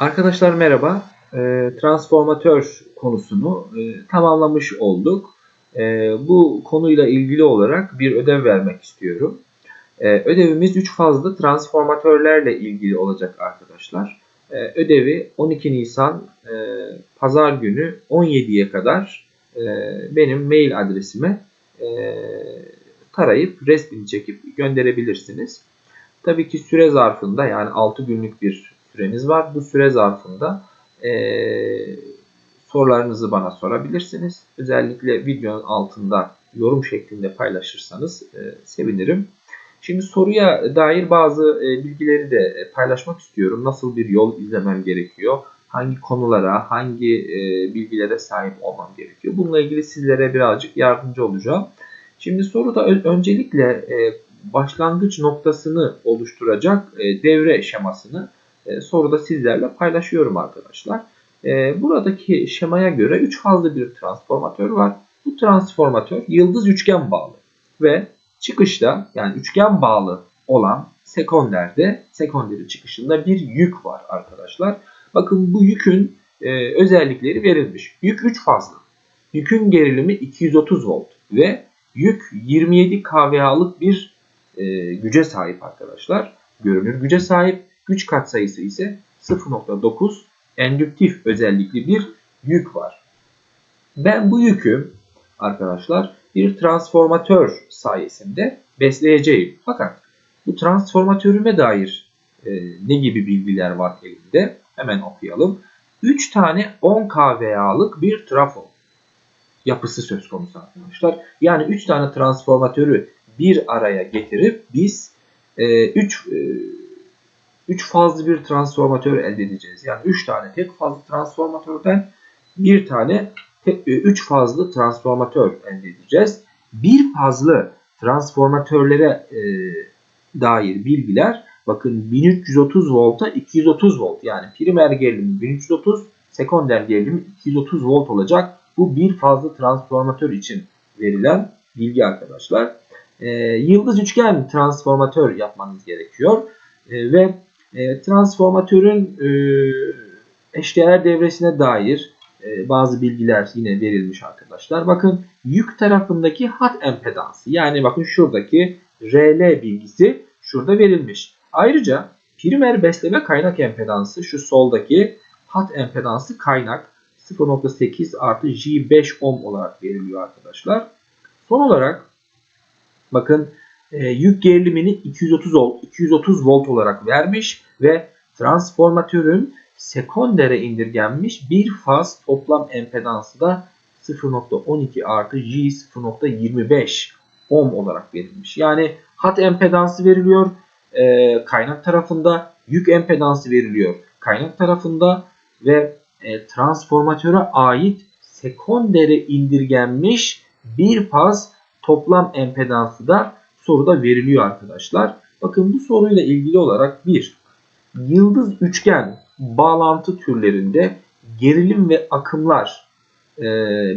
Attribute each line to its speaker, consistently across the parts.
Speaker 1: Arkadaşlar merhaba. E, transformatör konusunu e, tamamlamış olduk. E, bu konuyla ilgili olarak bir ödev vermek istiyorum. E, ödevimiz 3 fazlı transformatörlerle ilgili olacak arkadaşlar. Ödevi 12 Nisan e, Pazar günü 17'ye kadar e, benim mail adresime tarayıp resmini çekip gönderebilirsiniz. Tabii ki süre zarfında yani 6 günlük bir süreniz var. Bu süre zarfında e, sorularınızı bana sorabilirsiniz. Özellikle videonun altında yorum şeklinde paylaşırsanız e, sevinirim. Şimdi soruya dair bazı e, bilgileri de paylaşmak istiyorum. Nasıl bir yol izlemem gerekiyor? Hangi konulara, hangi e, bilgilere sahip olmam gerekiyor? Bununla ilgili sizlere birazcık yardımcı olacağım. Şimdi soruda öncelikle e, başlangıç noktasını oluşturacak e, devre şemasını e, soruda sizlerle paylaşıyorum arkadaşlar. E, buradaki şemaya göre 3 fazlı bir transformatör var. Bu transformatör yıldız üçgen bağlı ve çıkışta yani üçgen bağlı olan sekonderde sekonderi çıkışında bir yük var arkadaşlar. Bakın bu yükün e, özellikleri verilmiş. Yük 3 fazlı. Yükün gerilimi 230 volt ve yük 27 kVA'lık bir e, güce sahip arkadaşlar. Görünür güce sahip. Güç katsayısı ise 0.9 endüktif özellikli bir yük var. Ben bu yükü arkadaşlar bir transformatör sayesinde besleyeceğim. Fakat bu transformatörüme dair e, ne gibi bilgiler var elimde? Hemen okuyalım. 3 tane 10 kVA'lık bir trafo yapısı söz konusu arkadaşlar. Yani 3 tane transformatörü bir araya getirip biz 3 e, 3 e, fazlı bir transformatör elde edeceğiz. Yani 3 tane tek fazlı transformatörden bir tane 3 e, fazlı transformatör elde edeceğiz. Bir fazlı transformatörlere e, dair bilgiler bakın 1330 volta 230 volt yani primer gerilimi 1330 sekonder gerilimi 230 volt olacak. Bu bir fazlı transformatör için verilen bilgi arkadaşlar. E, yıldız üçgen transformatör yapmanız gerekiyor. E, ve e, transformatörün e, eşdeğer devresine dair e, bazı bilgiler yine verilmiş arkadaşlar. Bakın yük tarafındaki hat empedansı yani bakın şuradaki RL bilgisi şurada verilmiş. Ayrıca primer besleme kaynak empedansı şu soldaki hat empedansı kaynak 0.8 artı J5 ohm olarak veriliyor arkadaşlar. Son olarak bakın e, yük gerilimini 230 volt, 230 volt olarak vermiş ve transformatörün sekondere indirgenmiş bir faz toplam empedansı da 0.12 artı J 0.25 ohm olarak verilmiş. Yani hat empedansı veriliyor e, kaynak tarafında, yük empedansı veriliyor kaynak tarafında ve e, transformatöre ait sekondere indirgenmiş bir faz toplam empedansı da soruda veriliyor arkadaşlar. Bakın bu soruyla ilgili olarak bir yıldız üçgen bağlantı türlerinde gerilim ve akımlar e,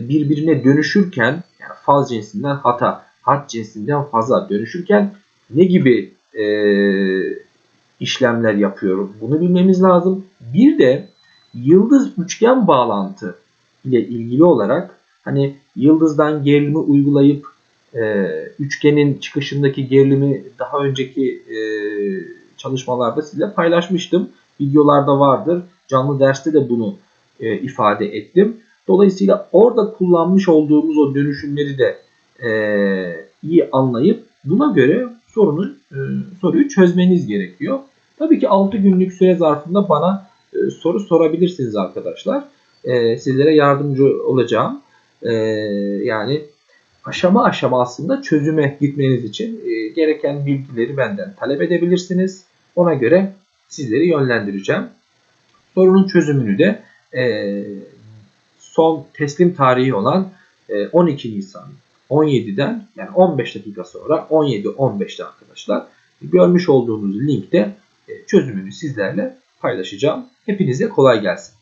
Speaker 1: birbirine dönüşürken yani faz cinsinden hata, hat cinsinden faza dönüşürken ne gibi e, işlemler yapıyorum? Bunu bilmemiz lazım. Bir de yıldız üçgen bağlantı ile ilgili olarak hani yıldızdan gerilimi uygulayıp e, üçgenin çıkışındaki gerilimi daha önceki e, çalışmalarda size paylaşmıştım. Videolarda vardır. Canlı derste de bunu e, ifade ettim. Dolayısıyla orada kullanmış olduğumuz o dönüşümleri de e, iyi anlayıp buna göre sorunu e, soruyu çözmeniz gerekiyor. Tabii ki 6 günlük süre zarfında bana e, soru sorabilirsiniz arkadaşlar. E, sizlere yardımcı olacağım. E, yani aşama aşama aslında çözüme gitmeniz için e, gereken bilgileri benden talep edebilirsiniz. Ona göre sizleri yönlendireceğim. Sorunun çözümünü de e, son teslim tarihi olan e, 12 Nisan 17'den yani 15 dakika sonra 17-15'te arkadaşlar görmüş olduğunuz linkte e, çözümünü sizlerle paylaşacağım. Hepinize kolay gelsin.